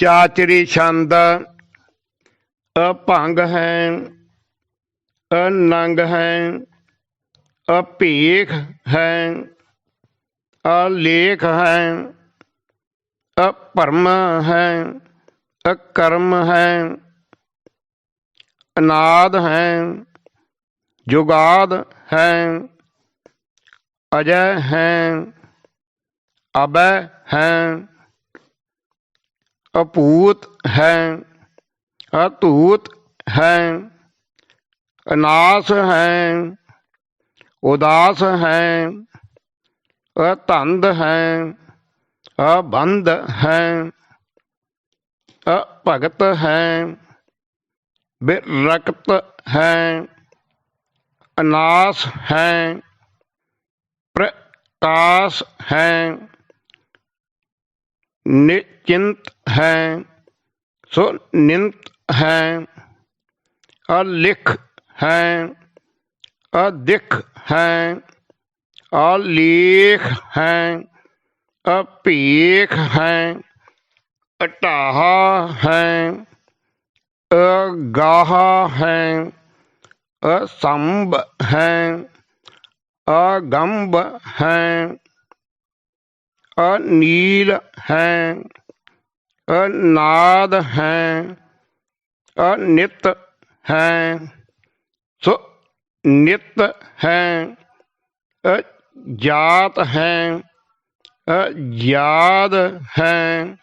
ਚਾਚਰੀ ਛੰਦ ਅਭੰਗ ਹੈ ਅਨੰਗ ਹੈ ਅਭੀਖ ਹੈ ਅਲੇਖ ਹੈ ਅਪਰਮ ਹੈ ਅਕਰਮ ਹੈ ਅਨਾਦ ਹੈ ਜੁਗਾਦ ਹੈ ਅਜੈ ਹੈ ਅਬੈ ਹੈ अभूत हैं, अतूत हैं, अनास हैं, उदास हैं, अतंद हैं, अबंध हैं, अभगत हैं, विरक्त हैं, अनास हैं प्रकाश हैं निचिंत हैं। सुनिंत हैं। अलिख हैं। अदिख हैं। अलेख हैं। अपेख हैं। अटाहा हैं। अगाह हैं। असंभ हैं। अगम्ब हैं। ਅਨੀਲ ਹੈ ਅਨਾਦ ਹੈ ਅਨਿਤ ਹੈ। ਸੋ ਨਿਤ ਹੈ ਅਜਾਤ ਹੈ ਅਜਾਦ ਹੈ।